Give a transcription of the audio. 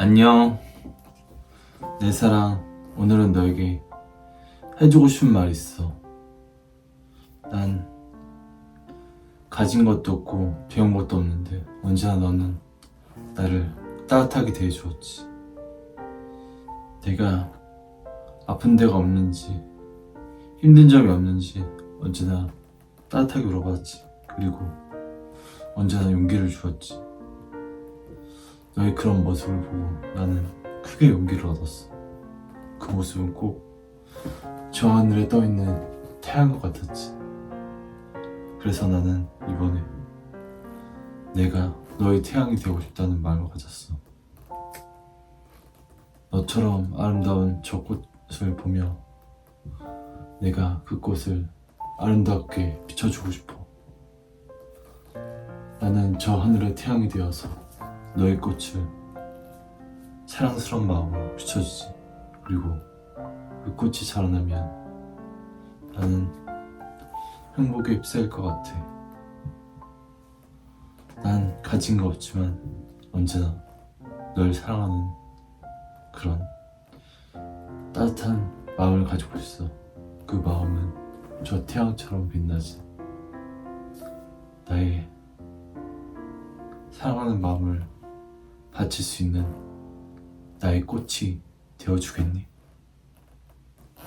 안녕. 내 사랑, 오늘은 너에게 해주고 싶은 말 있어. 난 가진 것도 없고 배운 것도 없는데 언제나 너는 나를 따뜻하게 대해주었지. 내가 아픈 데가 없는지 힘든 점이 없는지 언제나 따뜻하게 물어봤지. 그리고 언제나 용기를 주었지. 너의 그런 모습을 보고 나는 크게 용기를 얻었어. 그 모습은 꼭 저 하늘에 떠 있는 태양과 같았지. 그래서 나는 이번에 내가 너의 태양이 되고 싶다는 마음을 가졌어. 너처럼 아름다운 저 꽃을 보며 내가 그 꽃을 아름답게 비춰주고 싶어. 나는 저 하늘의 태양이 되어서 너의 꽃을 사랑스러운 마음으로 비춰주지. 그리고 그 꽃이 자라나면 나는 행복에 휩싸일 것 같아. 난 가진 거 없지만 언제나 널 사랑하는 그런 따뜻한 마음을 가지고 있어. 그 마음은 저 태양처럼 빛나지. 나의 사랑하는 마음을 바칠 수 있는 나의 꽃이 되어주겠니?